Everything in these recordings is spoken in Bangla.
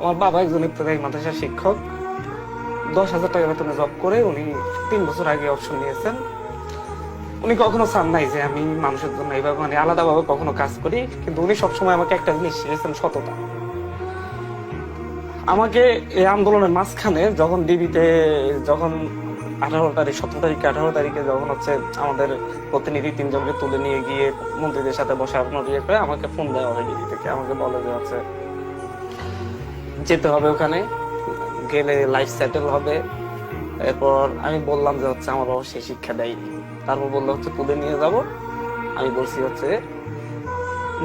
আমার বাবা একজন ইত্যাদি মাদ্রাসার শিক্ষক। দশ হাজার টাকা বেতনে জব করে উনি তিন বছর আগে অপশন নিয়েছেন। উনি কখনো চান নাই যে আমি মানুষের জন্য এইভাবে মানে আলাদাভাবে কখনো কাজ করি, কিন্তু উনি সবসময় আমাকে একটা জিনিস শিখেছেন সততা। আমাকে এই আন্দোলনের মাঝখানে যখন ডিবিতে, যখন আঠারো তারিখ, সতেরো তারিখে, আঠারো তারিখে যখন হচ্ছে আমাদের প্রতিনিধি তিনজনকে তুলে নিয়ে গিয়ে মন্ত্রীদের সাথে বসে আপনার ইয়ে করে আমাকে ফোন দেওয়া হয় ডিবি থেকে। আমাকে বলে যে হচ্ছে যেতে হবে ওখানে গেলে লাইফ সেটেল হবে। এরপর আমি বললাম যে হচ্ছে আমার বাবা সেই শিক্ষা দেয়নি। তারপর বলল হচ্ছে তুলে নিয়ে যাব? আমি বলছি হচ্ছে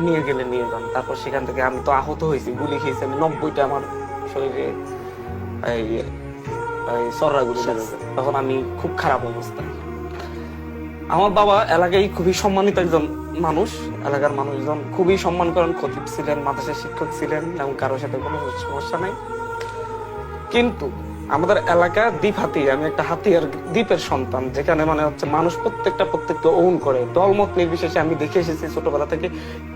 নিয়ে গেলে নিয়ে যান। তারপর সেখান থেকে আমি তো আহত হয়েছি গুলি খেয়েছি আমি নব্বইটা আমার শরীরে এই সররা গুলি তখন আমি খুব খারাপ অবস্থা। আমার বাবা এলাকায় খুবই সম্মানিত একজন মানুষ। এলাকার মানুষজন খুবই সম্মান করেন, খতিব ছিলেন, মাদ্রাসার শিক্ষক ছিলেন এবং কারোর সাথে কোনো সমস্যা নাই। কিন্তু আমাদের এলাকা দ্বীপ হাতি, আমি একটা হাতিয়ার দ্বীপের সন্তান, যেখানে মানে হচ্ছে মানুষ প্রত্যেকটা প্রত্যেককে ওন করে। দলমত নির্বিশেষে আমি দেখে এসেছি ছোটবেলা থেকে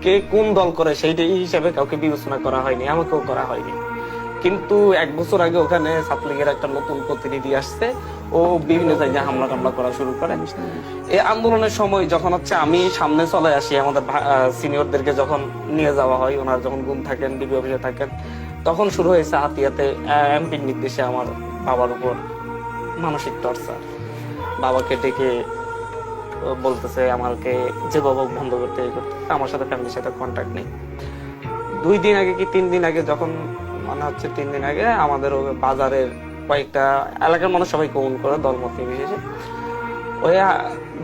কে কোন দল করে সেইটা এই হিসাবে কাউকে বিবেচনা করা হয়নি, আমাকেও করা হয়নি। কিন্তু এক বছর আগে ওখানে ছাত্রলীগের একটা নতুন প্রতিনিধি আসছে ও বিভিন্ন জায়গায় হামলা টামলা করা শুরু করে। এই আন্দোলনের সময় যখন হচ্ছে আমি সামনে চলে আসি, আমাদের সিনিয়রদেরকে যখন নিয়ে যাওয়া হয়, ওনার যখন গুম থাকেন ডিবি অফিসে থাকেন, তখন শুরু হয়েছে হাতিয়াতে এমপির নির্দেশে আমার বাবার উপর মানসিক টর্চার বাবাকে ডেকে বলতেছে, আমাকে যে বাবা বন্ধ করতে আমার সাথে ফ্যামিলির সাথে কন্ট্যাক্ট নেই। দুই দিন আগে কি তিন দিন আগে, যখন মানে হচ্ছে তিন দিন আগে আমাদের বাজারের কয়েকটা এলাকার মানুষ সবাই কমন করে, দলমত নির্বিশেষে ওই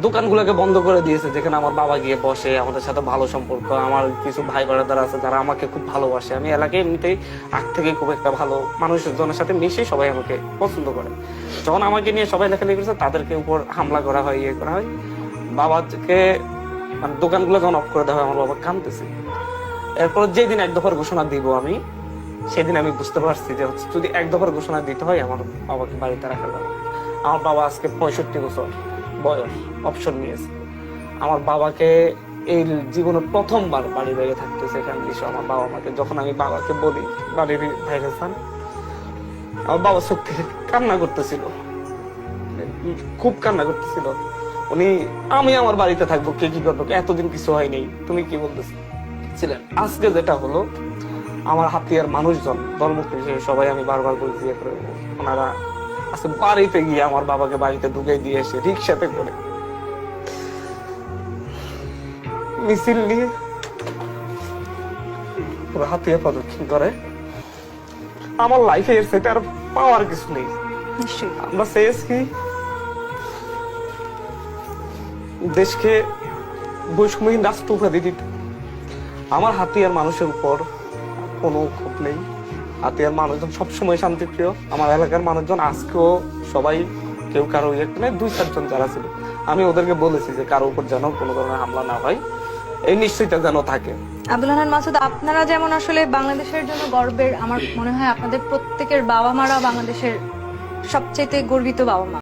দোকানগুলোকে বন্ধ করে দিয়েছে, যেখানে আমার বাবা গিয়ে বসে, আমাদের সাথে ভালো সম্পর্ক, আমার কিছু ভাই ব্রাদার আছে যারা আমাকে খুব ভালোবাসে। আমি এলাকায় এমনিতেই আগ থেকে খুব একটা ভালো মানুষজনের সাথে মিশে সবাই আমাকে পছন্দ করে। যখন আমাকে নিয়ে সবাই লেখালেখি করছে, তাদেরকে উপর হামলা করা হয় ইয়ে করা হয়। বাবাকে মানে দোকানগুলো যখন অফ করে দেওয়া হয়, আমার বাবা কাঁদতেছে। এরপর যেদিন এক দফার ঘোষণা দিব আমি সেদিন আমি বুঝতে পারছি যে হচ্ছে যদি এক দফার ঘোষণা দিতে হয় আমার বাবাকে বাড়িতে রাখা যাবে আমার বাবা আজকে পঁয়ষট্টি বছর বয়স অপশন নিয়েছে আমার বাবাকে এই জীবনে প্রথমবার বাড়ি বাইরে থাকতেছে এখানে বিষয় আমার বাবা মাকে যখন আমি বাবাকে বলি, বাড়ির বাইরে যান, আমার বাবা থেকে কান্না করতেছিল। খুব কান্না করতেছিল। উনি, আমি আমার বাড়িতে থাকব, কে কি করব, এতদিন কিছু হয়নি, তুমি কি বলতেছ ছিলেন আজকে যেটা হলো আমার হাতিয়ার মানুষজন ধর্মকে হিসেবে সবাই আমি বারবার বলে দিয়ে করে ওনারা আজকে বাড়িতে গিয়ে আমার বাবাকে বাড়িতে ঢুকে দিয়ে এসে রিক্সাতে করে মিছিল নিয়ে পুরো হাতিয়া প্রদক্ষিণ করে। আমার লাইফে এর সেটা আর পাওয়ার কিছু নেই। আমরা চেয়েছি দেশকে বৈষম্যহীন রাষ্ট্র উপাধি দিতে। আমার হাতিয়ার মানুষের উপর কোনো ক্ষোভ নেই। হাতিয়ার মানুষজন সবসময় শান্তিপ্রিয়। আমার এলাকার মানুষজন, আজকেও সবাই কেউ কারও ইয়ে দুই, চারজন যারা ছিল। আমি ওদেরকে বলেছি যে কারও উপর যেন কোনো ধরনের হামলা না হয়। এই নিশ্চয়তা যেন থাকে। আব্দুল হান্নান মাসুদ, আপনারা যেমন আসলে বাংলাদেশের জন্য গর্বের, আমার মনে হয় আপনাদের প্রত্যেকের বাবা মারা বাংলাদেশের সবচেয়ে গর্বিত বাবা মা